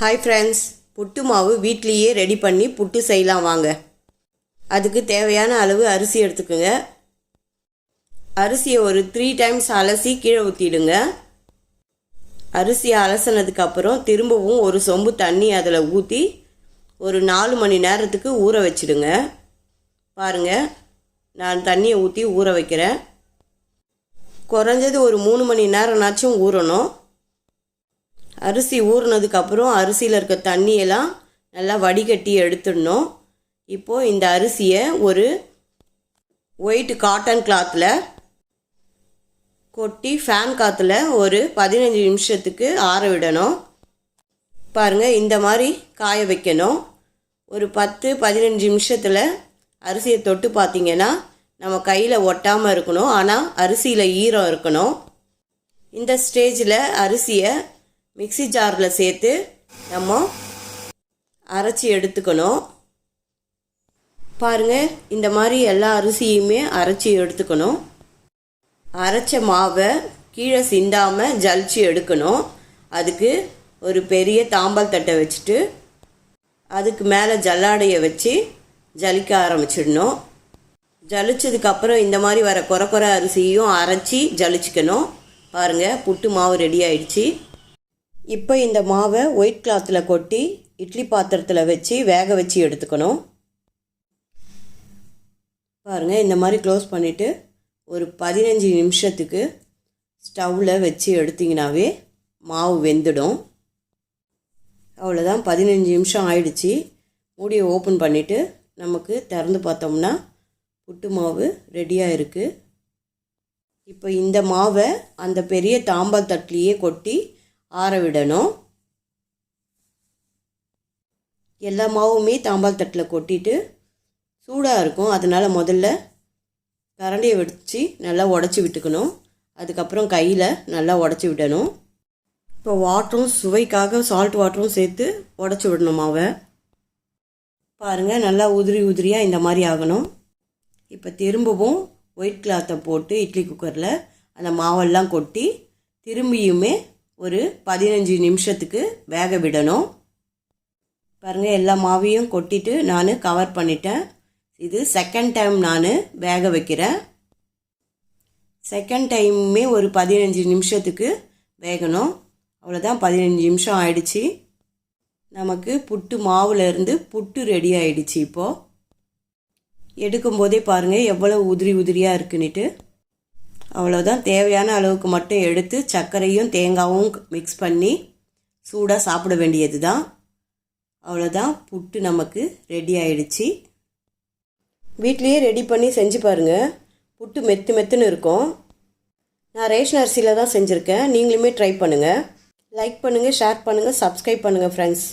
Hi friends புட்டு மாவு வீட்லேயே ready பண்ணி புட்டு செய்யலாம் வாங்க. அதுக்கு தேவையான அளவு அரிசி எடுத்துக்கோங்க. அரிசியை ஒரு த்ரீ டைம்ஸ் அலசி கீழே ஊற்றிடுங்க அரிசியை அலசினதுக்கு அப்புறம் திரும்பவும் ஒரு சொம்பு தண்ணி அதில் ஊற்றி ஒரு நாலு மணி நேரத்துக்கு ஊற வச்சிடுங்க. பாருங்கள் நான் தண்ணியை ஊற்றி ஊற வைக்கிறேன். குறைஞ்சது ஒரு மூணு மணி நேரம்னாச்சும் ஊறணும். அரிசி ஊறினதுக்கப்புறம் அரிசியில் இருக்க தண்ணியெல்லாம் நல்லா வடிகட்டி எடுத்துடணும். இப்போது இந்த அரிசியை ஒரு ஒயிட் காட்டன் கிளாத்தில் கொட்டி ஃபேன் காற்றுல ஒரு பதினஞ்சு நிமிஷத்துக்கு ஆற விடணும். பாருங்கள் இந்த மாதிரி காய வைக்கணும். ஒரு பத்து பதினஞ்சு நிமிஷத்தில் அரிசியை தொட்டு பார்த்தீங்கன்னா நம்ம கையில் ஒட்டாமல் இருக்கணும். ஆனால் அரிசியில் ஈரம் இருக்கணும். இந்த ஸ்டேஜில் அரிசியை மிக்ஸி ஜாரில் சேர்த்து நம்ம அரைச்சி எடுத்துக்கணும். பாருங்கள் இந்த மாதிரி எல்லா அரிசியுமே அரைச்சி எடுத்துக்கணும். அரைச்ச மாவை கீழே சிந்தாமல் ஜலிச்சு எடுக்கணும். அதுக்கு ஒரு பெரிய தாம்பால் தட்டை வச்சுட்டு அதுக்கு மேலே ஜல்லாடையை வச்சு ஜலிக்க ஆரம்பிச்சிடணும். ஜலிச்சதுக்கப்புறம் இந்த மாதிரி வர குறை குறை அரிசியும் அரைச்சி ஜலிச்சுக்கணும். பாருங்கள் புட்டு மாவு ரெடி ஆயிடுச்சு. இப்போ இந்த மாவை ஒயிட் கிளாத்தில் கொட்டி இட்லி பாத்திரத்தில் வச்சு வேக வச்சு எடுத்துக்கணும். பாருங்கள் இந்த மாதிரி க்ளோஸ் பண்ணிவிட்டு ஒரு பதினஞ்சு நிமிஷத்துக்கு ஸ்டவ்வில் வச்சு எடுத்திங்கனாவே மாவு வெந்துடும். அவ்வளோதான் பதினஞ்சு நிமிஷம் ஆயிடுச்சு. மூடியை ஓப்பன் பண்ணிவிட்டு நமக்கு திறந்து பார்த்தோம்னா புட்டு மாவு ரெடியாக இருக்குது இப்போ இந்த மாவை அந்த பெரிய தாம்பால் தட்டிலேயே கொட்டி ஆற விடணும் எல்லா மாவுமே தாம்பால் தட்டில் கொட்டிட்டு சூடாக இருக்கும். அதனால் முதல்ல கரண்டியை வச்சு நல்லா உடச்சி விட்டுக்கணும். அதுக்கப்புறம் கையில் நல்லா உடச்சி விடணும். இப்போ வாட்டரும் சுவைக்காக சால்ட் வாட்டரும் சேர்த்து உடச்சி விடணும் மாவை. பாருங்கள் நல்லா உதிரி உதிரியாக இந்த மாதிரி ஆகணும். இப்போ திரும்பவும் ஒயிட் கிளாத்தை போட்டு இட்லி குக்கரில் அந்த மாவெல்லாம் கொட்டி திரும்பியுமே ஒரு பதினஞ்சு நிமிஷத்துக்கு வேக விடணும். பாருங்கள் எல்லா மாவையும் கொட்டிட்டு நான் கவர் பண்ணிட்டேன். இது செகண்ட் டைம் நான் வேக வைக்கிறேன். செகண்ட் டைமுமே ஒரு பதினஞ்சு நிமிஷத்துக்கு வேகணும். அவ்வளோதான் பதினஞ்சு நிமிஷம் ஆயிடுச்சு. நமக்கு புட்டு மாவுலேருந்து புட்டு ரெடி ஆயிடுச்சு இப்போது எடுக்கும்போதே பாருங்கள் எவ்வளோ உதிரி உதிரியாக இருக்குன்னுட்டு. அவ்வளோதான் தேவையான அளவுக்கு மட்டும் எடுத்து சர்க்கரையும் தேங்காயும் மிக்ஸ் பண்ணி சூடாக சாப்பிட வேண்டியது தான் அவ்வளோதான் புட்டு நமக்கு ரெடி ஆயிடுச்சு. வீட்லேயே ரெடி பண்ணி செஞ்சு பாருங்கள் புட்டு மெத்து மெத்துன்னு இருக்கும். நான் ரேஷன் அரிசியில் தான் செஞ்சுருக்கேன். நீங்களுமே ட்ரை பண்ணுங்கள் லைக் பண்ணுங்கள் ஷேர் பண்ணுங்கள் சப்ஸ்கிரைப் பண்ணுங்கள் ஃப்ரெண்ட்ஸ்